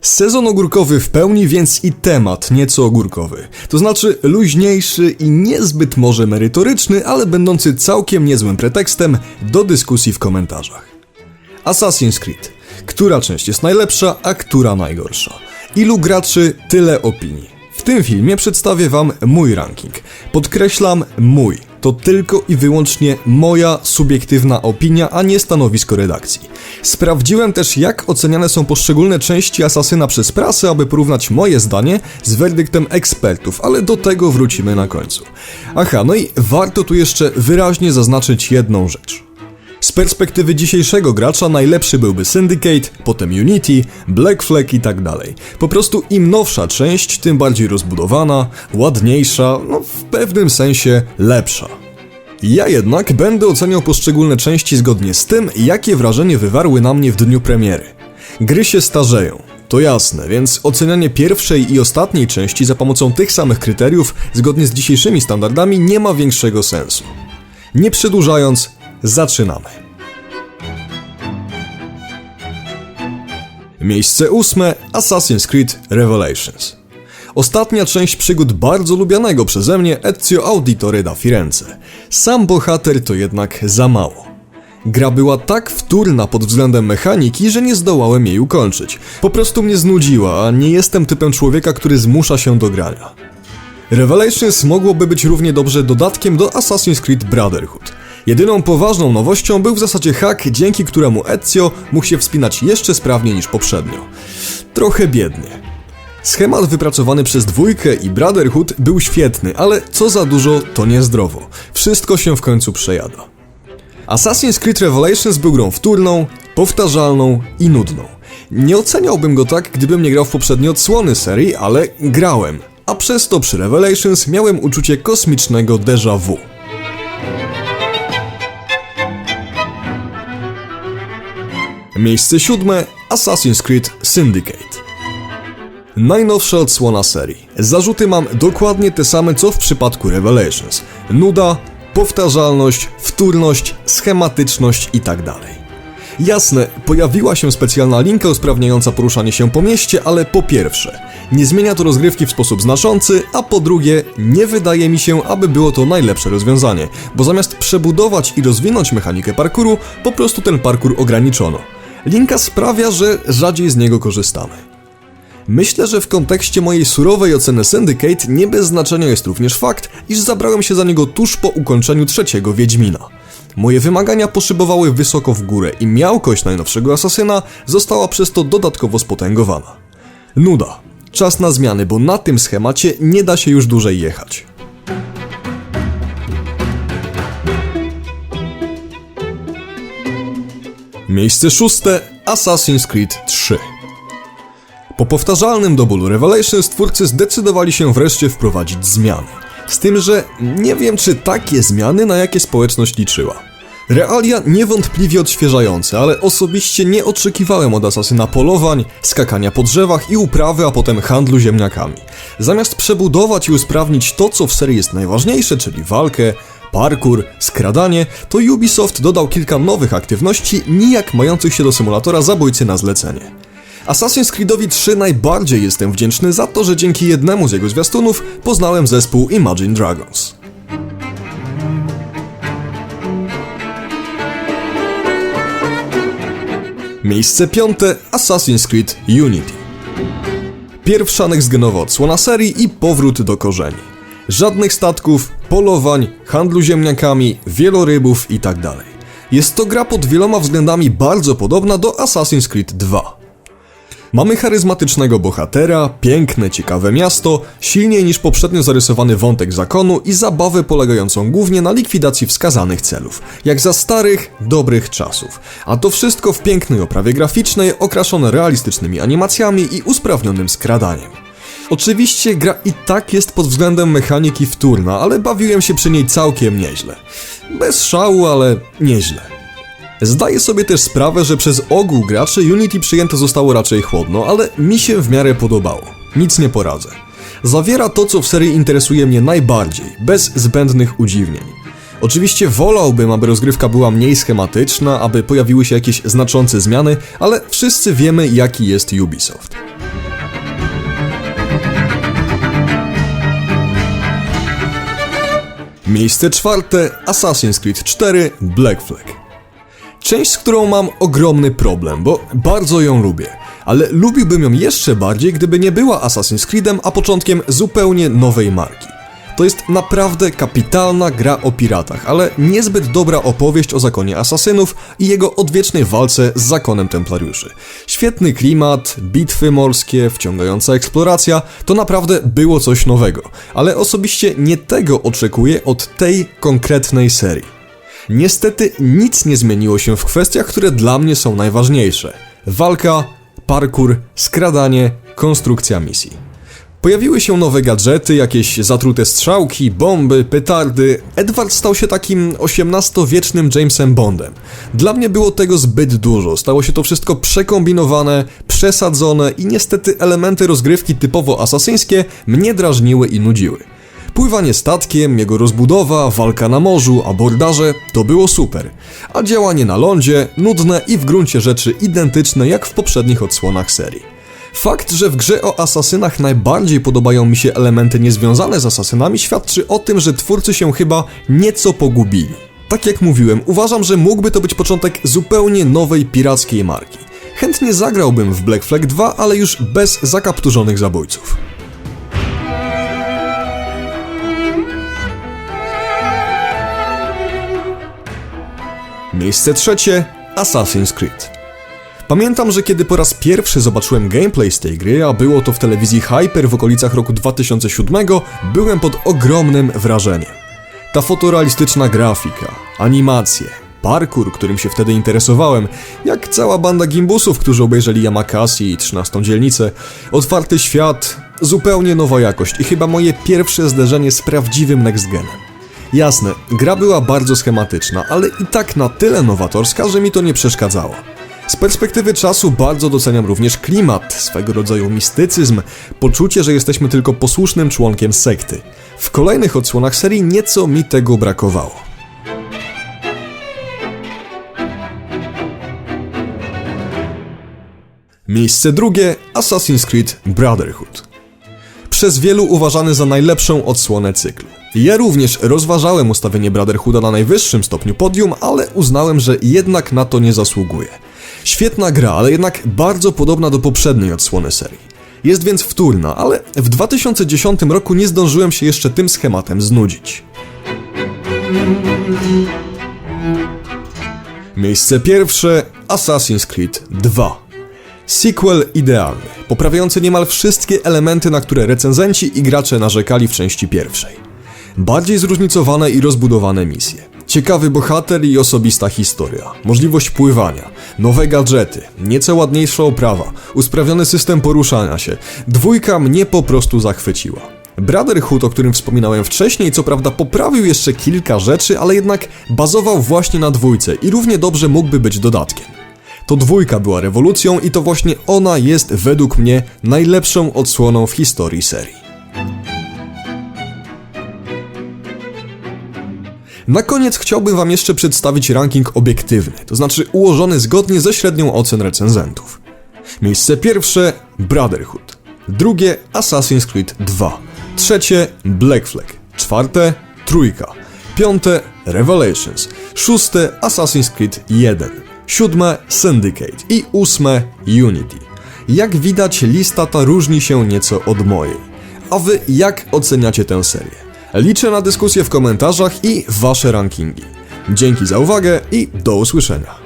Sezon ogórkowy w pełni, więc i temat nieco ogórkowy. To znaczy luźniejszy i niezbyt może merytoryczny, ale będący całkiem niezłym pretekstem do dyskusji w komentarzach. Assassin's Creed. Która część jest najlepsza, a która najgorsza? Ilu graczy, tyle opinii. W tym filmie przedstawię Wam mój ranking. Podkreślam mój. To tylko i wyłącznie moja subiektywna opinia, a nie stanowisko redakcji. Sprawdziłem też, jak oceniane są poszczególne części Asasyna przez prasę, aby porównać moje zdanie z werdyktem ekspertów, ale do tego wrócimy na końcu. Aha, no i warto tu jeszcze wyraźnie zaznaczyć jedną rzecz. Z perspektywy dzisiejszego gracza najlepszy byłby Syndicate, potem Unity, Black Flag i tak dalej. Po prostu im nowsza część, tym bardziej rozbudowana, ładniejsza, no w pewnym sensie lepsza. Ja jednak będę oceniał poszczególne części zgodnie z tym, jakie wrażenie wywarły na mnie w dniu premiery. Gry się starzeją, to jasne, więc ocenianie pierwszej i ostatniej części za pomocą tych samych kryteriów, zgodnie z dzisiejszymi standardami, nie ma większego sensu. Nie przedłużając, zaczynamy. Miejsce ósme Assassin's Creed Revelations. Ostatnia część przygód bardzo lubianego przeze mnie Ezio Auditore da Firenze. Sam bohater to jednak za mało. Gra była tak wtórna pod względem mechaniki, że nie zdołałem jej ukończyć. Po prostu mnie znudziła, a nie jestem typem człowieka, który zmusza się do grania. Revelations mogłoby być równie dobrze dodatkiem do Assassin's Creed Brotherhood. Jedyną poważną nowością był w zasadzie hack, dzięki któremu Ezio mógł się wspinać jeszcze sprawniej niż poprzednio. Trochę biednie. Schemat wypracowany przez dwójkę i Brotherhood był świetny, ale co za dużo, to niezdrowo. Wszystko się w końcu przejada. Assassin's Creed Revelations był grą wtórną, powtarzalną i nudną. Nie oceniałbym go tak, gdybym nie grał w poprzednie odsłony serii, ale grałem, a przez to przy Revelations miałem uczucie kosmicznego déjà vu. Miejsce siódme Assassin's Creed Syndicate. Najnowsza odsłona serii. Zarzuty mam dokładnie te same co w przypadku Revelations. Nuda, powtarzalność, wtórność, schematyczność itd. Jasne, pojawiła się specjalna linka usprawniająca poruszanie się po mieście, ale po pierwsze, nie zmienia to rozgrywki w sposób znaczący, a po drugie, nie wydaje mi się, aby było to najlepsze rozwiązanie, bo zamiast przebudować i rozwinąć mechanikę parkouru, po prostu ten parkour ograniczono. Linka sprawia, że rzadziej z niego korzystamy. Myślę, że w kontekście mojej surowej oceny Syndicate nie bez znaczenia jest również fakt, iż zabrałem się za niego tuż po ukończeniu trzeciego Wiedźmina. Moje wymagania poszybowały wysoko w górę i miałkość najnowszego asasyna została przez to dodatkowo spotęgowana. Nuda. Czas na zmiany, bo na tym schemacie nie da się już dłużej jechać. Miejsce szóste Assassin's Creed 3. Po powtarzalnym do bólu Revelations twórcy zdecydowali się wreszcie wprowadzić zmiany. Z tym, że nie wiem czy takie zmiany na jakie społeczność liczyła. Realia niewątpliwie odświeżające, ale osobiście nie oczekiwałem od asasyna polowań, skakania po drzewach i uprawy, a potem handlu ziemniakami. Zamiast przebudować i usprawnić to, co w serii jest najważniejsze, czyli walkę, parkour, skradanie, to Ubisoft dodał kilka nowych aktywności, nijak mających się do symulatora zabójcy na zlecenie. Assassin's Creedowi 3 najbardziej jestem wdzięczny za to, że dzięki jednemu z jego zwiastunów poznałem zespół Imagine Dragons. Miejsce piąte Assassin's Creed Unity. Pierwsza next-genowa odsłona serii i powrót do korzeni. Żadnych statków, polowań, handlu ziemniakami, wielorybów itd. Jest to gra pod wieloma względami bardzo podobna do Assassin's Creed 2. Mamy charyzmatycznego bohatera, piękne, ciekawe miasto, silniej niż poprzednio zarysowany wątek zakonu i zabawę polegającą głównie na likwidacji wskazanych celów, jak za starych, dobrych czasów. A to wszystko w pięknej oprawie graficznej, okraszone realistycznymi animacjami i usprawnionym skradaniem. Oczywiście gra i tak jest pod względem mechaniki wtórna, ale bawiłem się przy niej całkiem nieźle. Bez szału, ale nieźle. Zdaję sobie też sprawę, że przez ogół graczy Unity przyjęte zostało raczej chłodno, ale mi się w miarę podobało. Nic nie poradzę. Zawiera to, co w serii interesuje mnie najbardziej, bez zbędnych udziwnień. Oczywiście wolałbym, aby rozgrywka była mniej schematyczna, aby pojawiły się jakieś znaczące zmiany, ale wszyscy wiemy, jaki jest Ubisoft. Miejsce czwarte Assassin's Creed 4 Black Flag. Część, z którą mam ogromny problem, bo bardzo ją lubię, ale lubiłbym ją jeszcze bardziej, gdyby nie była Assassin's Creedem, a początkiem zupełnie nowej marki. To jest naprawdę kapitalna gra o piratach, ale niezbyt dobra opowieść o zakonie asasynów i jego odwiecznej walce z zakonem templariuszy. Świetny klimat, bitwy morskie, wciągająca eksploracja, to naprawdę było coś nowego, ale osobiście nie tego oczekuję od tej konkretnej serii. Niestety nic nie zmieniło się w kwestiach, które dla mnie są najważniejsze. Walka, parkour, skradanie, konstrukcja misji. Pojawiły się nowe gadżety, jakieś zatrute strzałki, bomby, petardy. Edward stał się takim XVIII-wiecznym Jamesem Bondem. Dla mnie było tego zbyt dużo, stało się to wszystko przekombinowane, przesadzone i niestety elementy rozgrywki typowo asasyńskie mnie drażniły i nudziły. Pływanie statkiem, jego rozbudowa, walka na morzu, abordaże to było super, a działanie na lądzie nudne i w gruncie rzeczy identyczne jak w poprzednich odsłonach serii. Fakt, że w grze o asasynach najbardziej podobają mi się elementy niezwiązane z asasynami świadczy o tym, że twórcy się chyba nieco pogubili. Tak jak mówiłem, uważam, że mógłby to być początek zupełnie nowej pirackiej marki. Chętnie zagrałbym w Black Flag 2, ale już bez zakapturzonych zabójców. Miejsce trzecie Assassin's Creed. Pamiętam, że kiedy po raz pierwszy zobaczyłem gameplay z tej gry, a było to w telewizji Hyper w okolicach roku 2007, byłem pod ogromnym wrażeniem. Ta fotorealistyczna grafika, animacje, parkour, którym się wtedy interesowałem, jak cała banda gimbusów, którzy obejrzeli Yamakasi i 13 dzielnicę, otwarty świat, zupełnie nowa jakość i chyba moje pierwsze zderzenie z prawdziwym next genem. Jasne, gra była bardzo schematyczna, ale i tak na tyle nowatorska, że mi to nie przeszkadzało. Z perspektywy czasu bardzo doceniam również klimat, swego rodzaju mistycyzm, poczucie, że jesteśmy tylko posłusznym członkiem sekty. W kolejnych odsłonach serii nieco mi tego brakowało. Miejsce drugie Assassin's Creed Brotherhood. Przez wielu uważany za najlepszą odsłonę cyklu. Ja również rozważałem ustawienie Brotherhooda na najwyższym stopniu podium, ale uznałem, że jednak na to nie zasługuje. Świetna gra, ale jednak bardzo podobna do poprzedniej odsłony serii. Jest więc wtórna, ale w 2010 roku nie zdążyłem się jeszcze tym schematem znudzić. Miejsce pierwsze Assassin's Creed 2. Sequel idealny, poprawiający niemal wszystkie elementy, na które recenzenci i gracze narzekali w części pierwszej. Bardziej zróżnicowane i rozbudowane misje. Ciekawy bohater i osobista historia, możliwość pływania, nowe gadżety, nieco ładniejsza oprawa, usprawniony system poruszania się. Dwójka mnie po prostu zachwyciła. Brotherhood, o którym wspominałem wcześniej, co prawda poprawił jeszcze kilka rzeczy, ale jednak bazował właśnie na dwójce i równie dobrze mógłby być dodatkiem. To dwójka była rewolucją i to właśnie ona jest według mnie najlepszą odsłoną w historii serii. Na koniec chciałbym Wam jeszcze przedstawić ranking obiektywny, to znaczy ułożony zgodnie ze średnią ocen recenzentów. Miejsce pierwsze Brotherhood, drugie Assassin's Creed 2, trzecie Black Flag, czwarte Trójka, piąte Revelations, szóste Assassin's Creed 1, siódme Syndicate i ósme Unity. Jak widać lista ta różni się nieco od mojej. A Wy jak oceniacie tę serię? Liczę na dyskusję w komentarzach i wasze rankingi. Dzięki za uwagę i do usłyszenia.